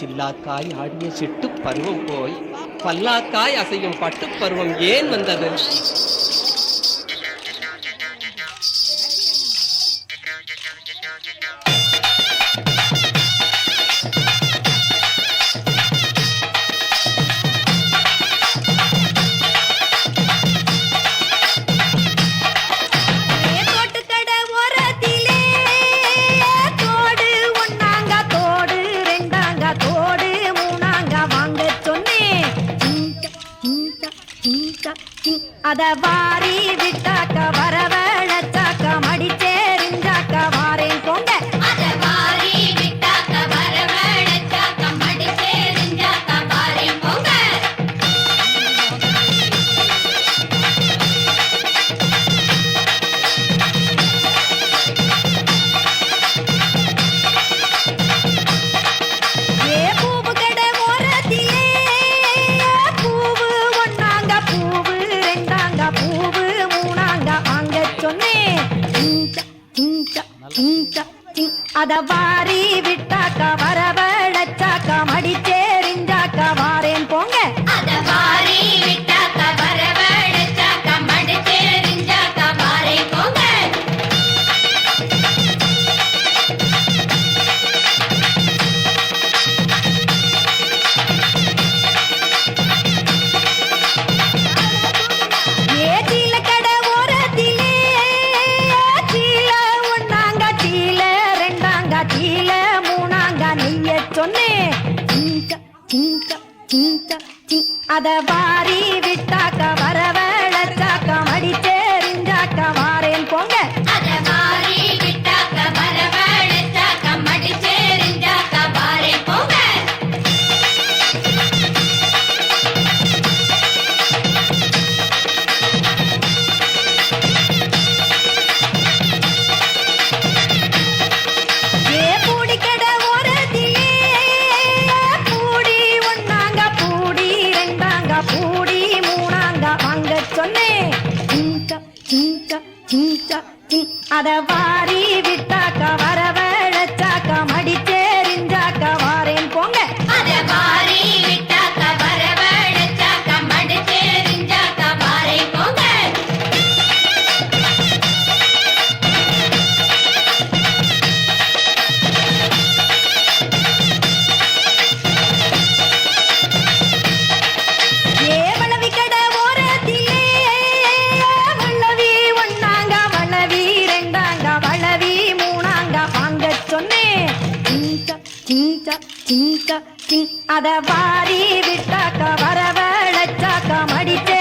சில்லாக்காய் ஆடிய சிட்டு பருவம் போய் பல்லாக்காய் அசையும் பட்டுப் பருவம் ஏன் வந்தது? அத வாரி விட்டாக்கவா? அத வாரி விட்டாக்கா வரவழைச்சாக்கா மடிச்சே கீழ மூணாங்கா நீங்க சொன்னே. சிங்க சிங்க சிங்க. அத வாரி விட்டாக்க வரவ வாங்க சொன்னேன் அத வாரி விட்டாக்கா வரவ சிங்க சிங்க சிங். அத வாரி விட்டாக்கா வரவழைச்சாக்கா மடிச்சே